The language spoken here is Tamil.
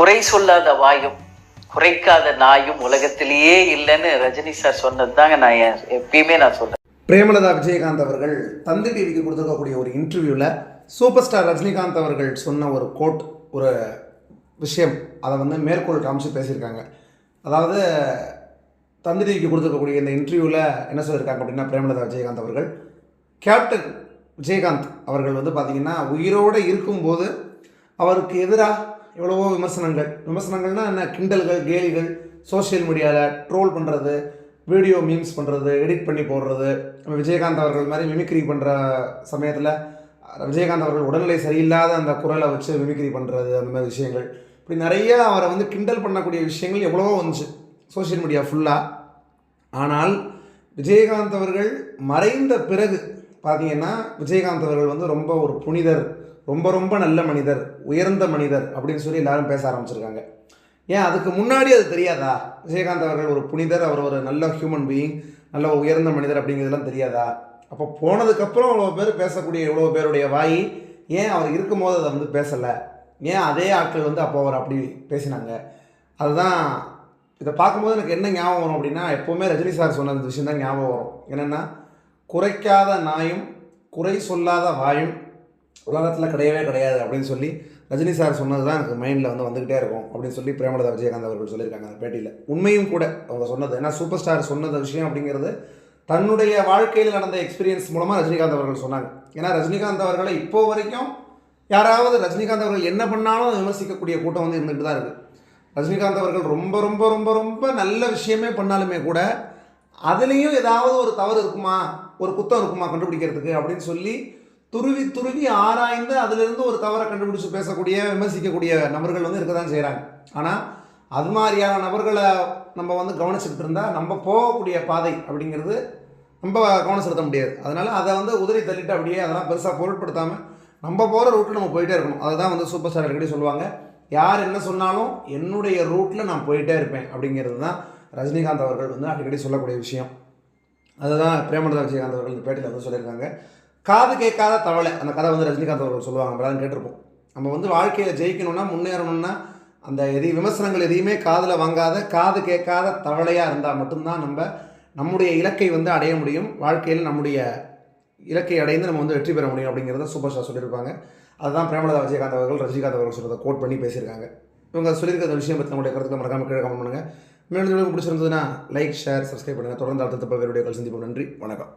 குறை சொல்லாத வாயும் குறைக்காத நாயும் உலகத்திலேயே இல்லைன்னு ரஜினி சார் சொன்னது தாங்க நான் எப்பயுமே நான் சொல்றேன். பிரேமலதா விஜயகாந்த் அவர்கள் தந்தி டிவிக்கு கொடுத்துருக்கக்கூடிய ஒரு இன்டர்வியூவில் சூப்பர் ஸ்டார் ரஜினிகாந்த் அவர்கள் சொன்ன ஒரு கோட் ஒரு விஷயம் அதை வந்து மேற்கோள் காமிச்சு பேசியிருக்காங்க. அதாவது தந்தி டிவிக்கு கொடுத்துருக்கக்கூடிய இந்த இன்டர்வியூவில் என்ன சொல்லியிருக்காங்க அப்படின்னா பிரேமலதா விஜயகாந்த் அவர்கள் கேப்டன் விஜயகாந்த் அவர்கள் வந்து பார்த்திங்கன்னா உயிரோடு இருக்கும்போது அவருக்கு எதிராக எவ்வளவோ விமர்சனங்கள். விமர்சனங்கள்னா என்ன? கிண்டல்கள் கேலிகள் சோஷியல் மீடியாவில் ட்ரோல் பண்ணுறது வீடியோ மீம்ஸ் பண்ணுறது எடிட் பண்ணி போடுறது. நம்ம விஜயகாந்த் அவர்கள் மாதிரி மிமிக்ரி பண்ணுற சமயத்தில் விஜயகாந்த் அவர்கள் உடல்நிலை சரியில்லாத அந்த குரலை வச்சு மிமிக்ரி பண்ணுறது அந்த மாதிரி விஷயங்கள். இப்படி நிறையா அவரை வந்து கிண்டல் பண்ணக்கூடிய விஷயங்கள் எவ்வளவோ வந்துச்சு. சோஷியல் மீடியா ஃபுல்லாக ஆனால் விஜயகாந்த் அவர்கள் மறைந்த பிறகு பார்த்தீங்கன்னா விஜயகாந்த் அவர்கள் வந்து ரொம்ப ஒரு புனிதர் ரொம்ப ரொம்ப நல்ல மனிதர் உயர்ந்த மனிதர் அப்படின்னு சொல்லி எல்லாரும் பேச ஆரம்பிச்சிருக்காங்க. ஏன் அதுக்கு முன்னாடி அது தெரியாதா? விஜயகாந்த் அவர்கள் ஒரு புனிதர் அவர் ஒரு நல்ல ஹியூமன் பீயிங் நல்ல ஒரு உயர்ந்த மனிதர் அப்படிங்கிறதுலாம் தெரியாதா? அப்போ போனதுக்கப்புறம் அவ்வளோ பேர் பேசக்கூடிய இவ்வளோ பேருடைய வாய் ஏன் அவர் இருக்கும்போது அதை வந்து பேசலை? ஏன் அதே ஆட்கள் வந்து அப்போ அவர் அப்படி பேசினாங்க? அதுதான் இதை பார்க்கும்போது எனக்கு என்ன ஞாபகம் வரும் அப்படின்னா எப்போவுமே ரஜினி சார் சொன்ன அந்த விஷயம் தான் ஞாபகம் வரும். என்னென்னா குறைக்காத நாயும் குறை சொல்லாத வாயும் உலகத்தில் கிடையவே கிடையாது அப்படின்னு சொல்லி ரஜினி சார் சொன்னது தான் எனக்கு மைண்டில் வந்து வந்துக்கிட்டே இருக்கும் அப்படின்னு சொல்லி பிரேமலதா விஜயகாந்த் அவர்கள் சொல்லியிருக்காங்க அந்த பேட்டியில். உண்மையும் கூட அவங்க சொன்னது. ஏன்னா சூப்பர் ஸ்டார் சொன்னது விஷயம் அப்படிங்கிறது தன்னுடைய வாழ்க்கையில் நடந்த எக்ஸ்பீரியன்ஸ் மூலமாக ரஜினிகாந்த் அவர்கள் சொன்னாங்க. ஏன்னா ரஜினிகாந்த் அவர்களை இப்போ வரைக்கும் யாராவது ரஜினிகாந்த் அவர்கள் என்ன பண்ணாலும் அதை விமர்சிக்கக்கூடிய கூட்டம் வந்து இருந்துகிட்டு தான் இருக்குது ரஜினிகாந்த் அவர்கள் ரொம்ப ரொம்ப ரொம்ப ரொம்ப நல்ல விஷயமே பண்ணாலுமே கூட அதுலேயும் ஏதாவது ஒரு தவறு இருக்குமா? ஒரு குத்தம் இருக்குமா கண்டுபிடிக்கிறதுக்கு அப்படின்னு சொல்லி துருவி துருவி ஆராய்ந்து அதிலிருந்து ஒரு தவறை கண்டுபிடிச்சு பேசக்கூடிய விமர்சிக்கக்கூடிய நபர்கள் வந்து இருக்க தான் செய்கிறாங்க ஆனால் அது மாதிரியான நபர்களை நம்ம வந்து கவனிச்சுக்கிட்டு இருந்தால் நம்ம போகக்கூடிய பாதை அப்படிங்கிறது நம்ம கவனம் செலுத்த முடியாது. அதனால் அதை வந்து உதறி தள்ளிட்டு அப்படியே அதெல்லாம் பெருசாக பொருட்படுத்தாமல் நம்ம போகிற ரூட்டில் நம்ம போயிட்டே இருக்கணும். அதுதான் வந்து சூப்பர் ஸ்டார் அடிக்கடி சொல்லுவாங்க. யார் என்ன சொன்னாலும் என்னுடைய ரூட்டில் நான் போயிட்டே இருப்பேன் அப்படிங்கிறது தான் ரஜினிகாந்த் அவர்கள் வந்து அடிக்கடி சொல்லக்கூடிய விஷயம். அதுதான் பிரேமலதா விஜயகாந்த் அவர்கள் இந்த பேட்டியில் வந்து சொல்லியிருக்காங்க. காது கேட்காத தவளை அந்த கதை வந்து ரஜினிகாந்த் அவர்கள் சொல்லுவாங்க நம்ம கேட்டிருப்போம். நம்ம வந்து வாழ்க்கையில் ஜெயிக்கணும்னா முன்னேறணும்னா அந்த எதையும் விமர்சனங்கள் எதையுமே காதில் வாங்காத காது கேட்காத தவளையாக இருந்தால் மட்டும்தான் நம்ம நம்முடைய இலக்கை வந்து அடைய முடியும். வாழ்க்கையில் நம்முடைய இலக்கை அடைந்து நம்ம வந்து வெற்றி பெற முடியும் அப்படிங்கிறத சூப்பர் ஸ்டார் சொல்லியிருப்பாங்க. அதுதான் பிரேமலதா விஜயகாந்த் அவர்கள் ரஜினிகாந்த் அவர்கள் சொல்கிறத கோட் பண்ணி பேசியிருக்காங்க. இவங்க சொல்லியிருக்கிற விஷயம் பற்றி நம்முடைய கருத்துக்களை மறக்காமல் கீழே கமெண்ட் பண்ணுங்கள் மேலும் உங்களுக்கு பிடிச்சிருந்ததுன்னா லைக் ஷேர் சப்ஸ்கிரைப் பண்ணுங்கள் தொடர்ந்து அடுத்த பல்வேறு வீடியோக்கள் சந்திப்போம். நன்றி. வணக்கம்.